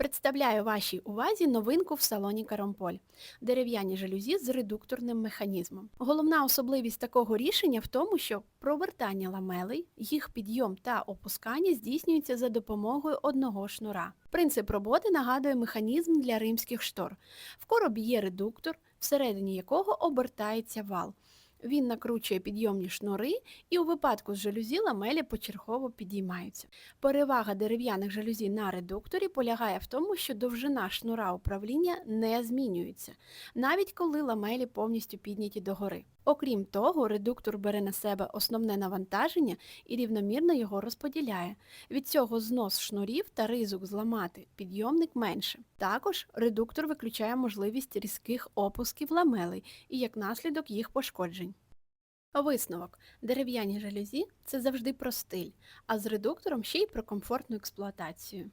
Представляю вашій увазі новинку в салоні Карамполь – дерев'яні жалюзі з редукторним механізмом. Головна особливість такого рішення в тому, що провертання ламелей, їх підйом та опускання здійснюється за допомогою одного шнура. Принцип роботи нагадує механізм для римських штор. В коробі є редуктор, всередині якого обертається вал. Він накручує підйомні шнури і у випадку з жалюзі ламелі почергово підіймаються. Перевага дерев'яних жалюзі на редукторі полягає в тому, що довжина шнура управління не змінюється, навіть коли ламелі повністю підняті догори. Окрім того, редуктор бере на себе основне навантаження і рівномірно його розподіляє. Від цього знос шнурів та ризик зламати підйомник менше. Також редуктор виключає можливість різких опусків ламелей і як наслідок їх пошкоджень. Висновок. Дерев'яні жалюзі – це завжди про стиль, а з редуктором ще й про комфортну експлуатацію.